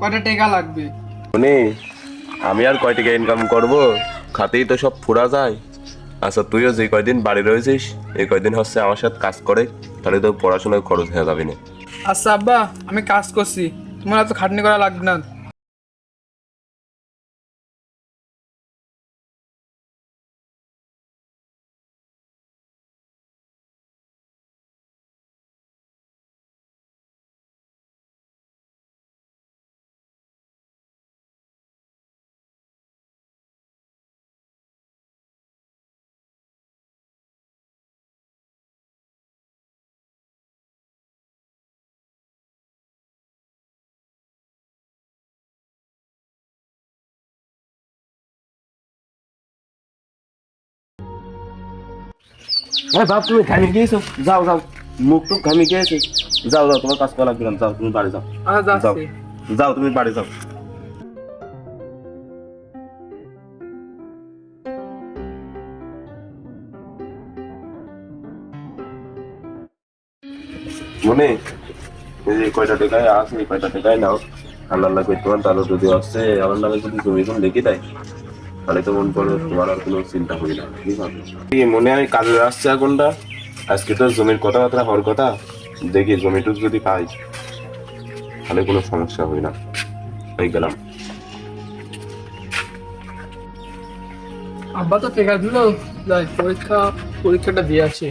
কয়টা টাকা লাগবে? শুনি আমি আর কয় টাকা ইনকাম করব? খাতেই তো সব ফুরা যায়। আচ্ছা তুইও যে কয়দিন বাড়ি রয়েছিস এই কয়দিন হচ্ছে আমার সাথে কাজ করে তাহলে তো পড়াশোনায় খরচ হয়ে যাবে না। আচ্ছা আব্বা আমি কাজ করছি। তোমার এত খাটনি করা লাগবে না। হ্যাঁ বাপ তুমি ঘামি গিয়েছো? যাও যাও। মুখ টুক ঘামি গিয়েছে। যাও যাও তোমার কাজ করা লাগবে না যাও তুমি বাড়ি যাও। যাও। যাও তুমি বাড়ি যাও। মনে এই যে কয়টা টাকায় আছে এই কয়টা টাকায় নাও। আল্লাহ লাগবে তোমার তাহলে যদি আসছে আমার নামে যদি জমি জমি লিখে দেয় তাহলে তো মনে করো তোমার আর কোনো চিন্তা হই না ঠিক আছে? মনে হয় কাজে আসছে এখনটা? আজকে তো জমির কথাবার্তা হওয়ার কথা দেখি জমিটুক যদি পাই তাহলে কোনো সমস্যা না। হয়ে গেলাম। আব্বা তো টাকা দিল যাই পরীক্ষা পরীক্ষাটা দিয়ে আসি।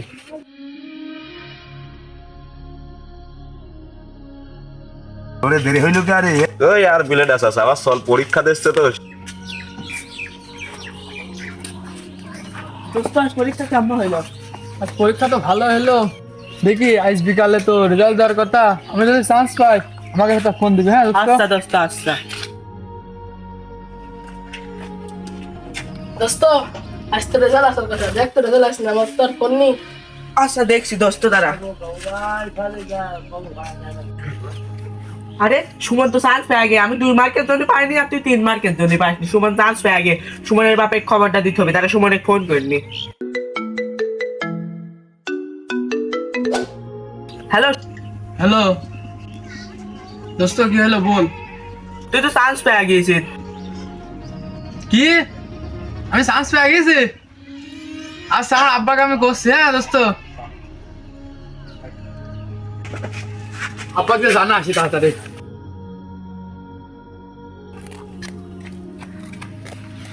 ওরে দেরি হইল কি আরে? ওই আর বিলেট আসাস আবার সল পরীক্ষা দিচ্ছে তো। দোস্ত আজ পরীক্ষা কেমন হইল? আজ পরীক্ষা তো ভালো হলো দেখি আজ বিকালে তো রেজাল্ট দেওয়ার কথা। আমি যদি চান্স পাই আমাকে একটা ফোন দিবে হ্যাঁ দোস্ত? আচ্ছা দোস্ত আচ্ছা। দোস্ত আজ তো রেজাল্ট আসার কথা। দেখ তো রেজাল্ট আসছে না আমার তো আর ফোন নেই। আচ্ছা দেখছি দোস্ত দাঁড়া। আরে সুমন তো চান্স পেয়ে আগে আমি দুই মার্কের জন্য পাইনি আর তুই তিন মার্কের জন্য পাইনি সুমন চান্স পেয়ে আগে সুমনের বাপে খবরটা দিতে হবে। তারা সুমনে ফোন করিনি। হ্যালো হ্যালো দোস্ত কি হলো বল? তুই তো চান্স পেয়ে গিয়েছিস কি? আমি চান্স পেয়ে গেছি? আচ্ছা আমার আব্বাকে আমি করছি হ্যাঁ দোস্ত? আব্বাকে জানা আসি তাড়াতাড়ি।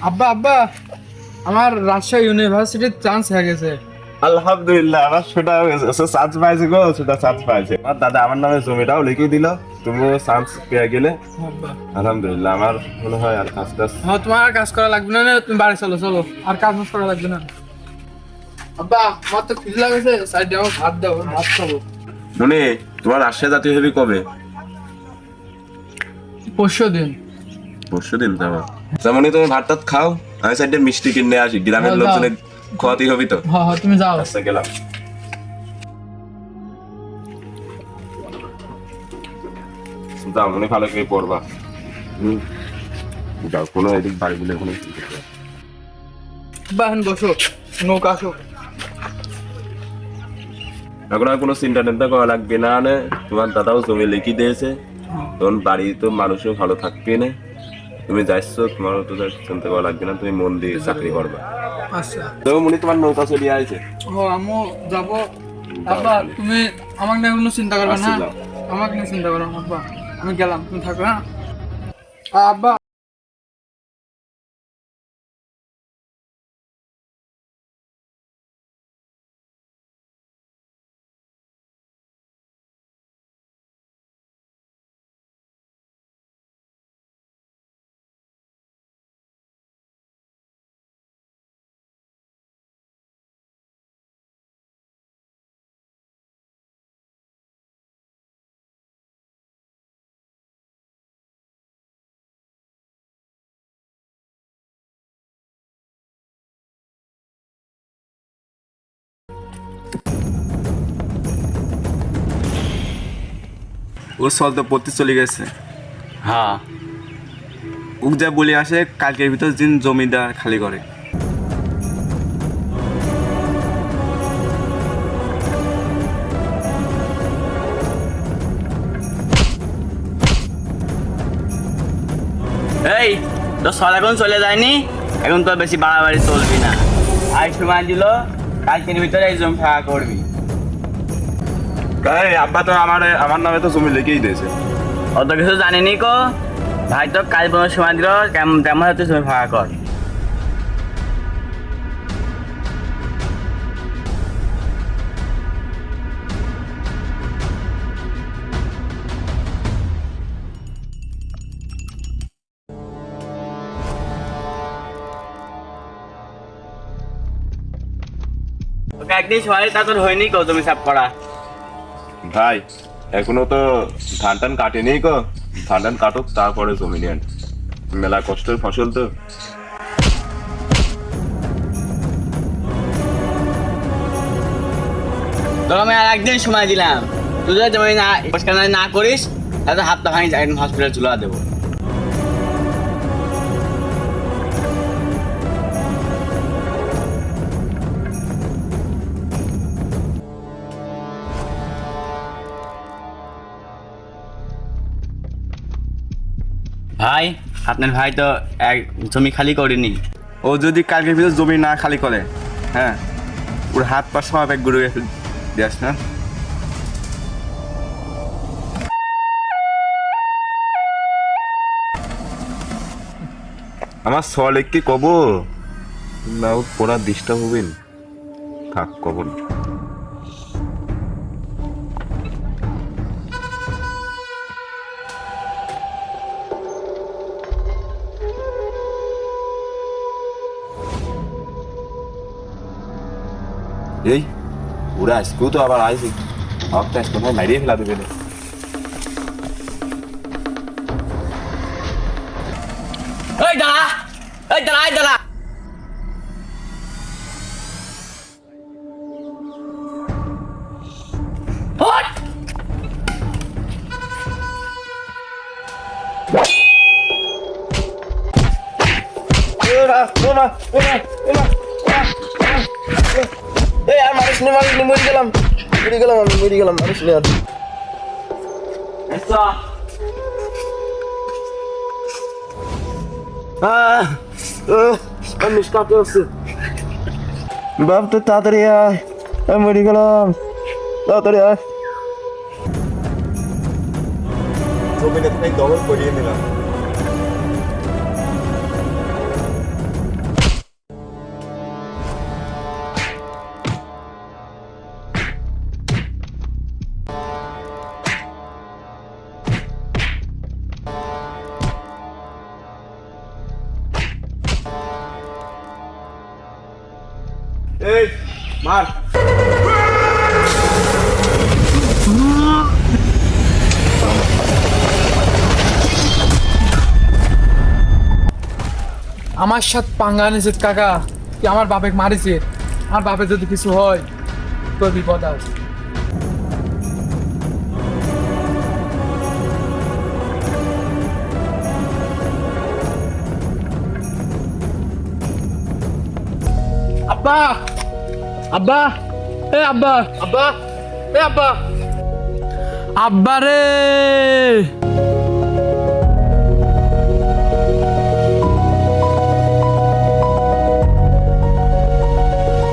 আব্বা আব্বা আমার রাজশাহী ইউনিভার্সিটির চান্স হয়ে গেছে। আলহামদুলিল্লাহ আমার সেটা চান্স পাইছে গো সেটা চান্স পাইছে। আর দাদা আমার নামে জমিটাও লিখে দিল। তুমিও চান্স পেয়ে গেলে। আলহামদুলিল্লাহ আমার মনে হয় আর কাজ টাজ হ্যাঁ তোমার আর কাজ করা লাগবে না না, তুমি বাড়ি চলো চলো। আর কাজ বাজ করা লাগবে না। আব্বা আমার তো খিদে লাগেছে সাইডে আমার ভাত দাও ভাত খাব। মনে তোমার রাজশাহী জাতীয় হবি কবে? পরশু দিন পরশু দিন যাব যেমনই তুমি ভাত টাত খাও আমি সাইডে মিষ্টি কিনে আসি গ্রামের হ্যাঁ, যাও। লোকজনের খাওয়াতে হবি তো। হ্যাঁ হ্যাঁ তুমি যাও। আচ্ছা গেলাম। যাও মনে ভালো করে পড়বা যাও কোনো এদিক বাড়ি বলে কোনো বাহন বসো নৌকা আসো। এখন আর কোনো চিন্তা টিন্তা করা লাগবে না নে। তোমার দাদাও জমি লিখি দিয়েছে। তখন বাড়ি তো মানুষও ভালো থাকবে না। তুমি যাইছো তোমার তো চিন্তা করা লাগবে না তুমি মন দিয়ে চাকরি করবা। আচ্ছা। তো মনে তোমার নৌকা চলে আছে ও আমো যাব। আব্বা তুমি আমাকে না কোনো চিন্তা করবে না। আচ্ছা। আমাকে নিয়ে চিন্তা করো না, আব্বা। আমি গেলাম তুমি থাকো হ্যাঁ? আব্বা। ওর সল তো পড়তে চলে গেছে। হ্যাঁ। ওক যা বলে আসে কালকের ভিতর দিন জমিদার খালি করে। এই তো সল এখন চলে যায়নি? এখন তো বেশি বাড়াবাড়ি চলবি না। আজ সময় দিল কালকের ভিতরে এই জমি ফাঁকা করবি। তাই আব্বা তো আমার আমার নামে তো জমি লিখেই দিয়েছে। অত কিছু জানিনি কো। ভাই তো কাল পনেরো সময় দিল কেমন তেমন হচ্ছে জমি ফাঁকা কর। একদিন সবাই তা তোর হয়নি কো জমি সাফ করা। ভাই, এখনও তো ধান টান কাটেনি গো। ধান টান কাটুক, তারপরে জমি নেন মেলা কষ্টের ফসল তো। তোর আমি আর একদিন সময় দিলাম। তুই যদি জমি না না- করিস, তাহলে হাতটা ভাঙি হসপিটাল চলে দেবো। ভাই আপনার ভাই তো এক জমি খালি করেনি। ও যদি কালকের ভিতরে জমি না খালি করে হ্যাঁ ওর হাত পা সব এক গুঁড়ো দিস না আমার সলে কি কব না ওর পড়া ডিস্টার্ব হবেন থাক কব না এই ওরা আজকেও তো আবার আইসি ভাবতে আজকে হয় মারিয়ে ফেলা দেবে এই দাঁড়া এই দাঁড়া এই দাঁড়া! এই আর মানুষ নেই মানুষ নেই মরে গেলাম। মরে গেলাম আমি মরে গেলাম মানুষ নেই আর। মানুষ কাঁপতে হচ্ছে বাপ তো তাড়াতাড়ি আয়। আমি মরে গেলাম। তাড়াতাড়ি আয়। জমিটা থেকে দখল করিয়ে নিলাম। আমার সাথে পাঙ্গা নিছে কাকা, কি আমার বাপে মারিছে? আমার বাপে যদি কিছু হয় তো বিপদ আছে আব্বা! আব্বা এ আব্বা। আব্বা এ আব্বা। আব্বা রে।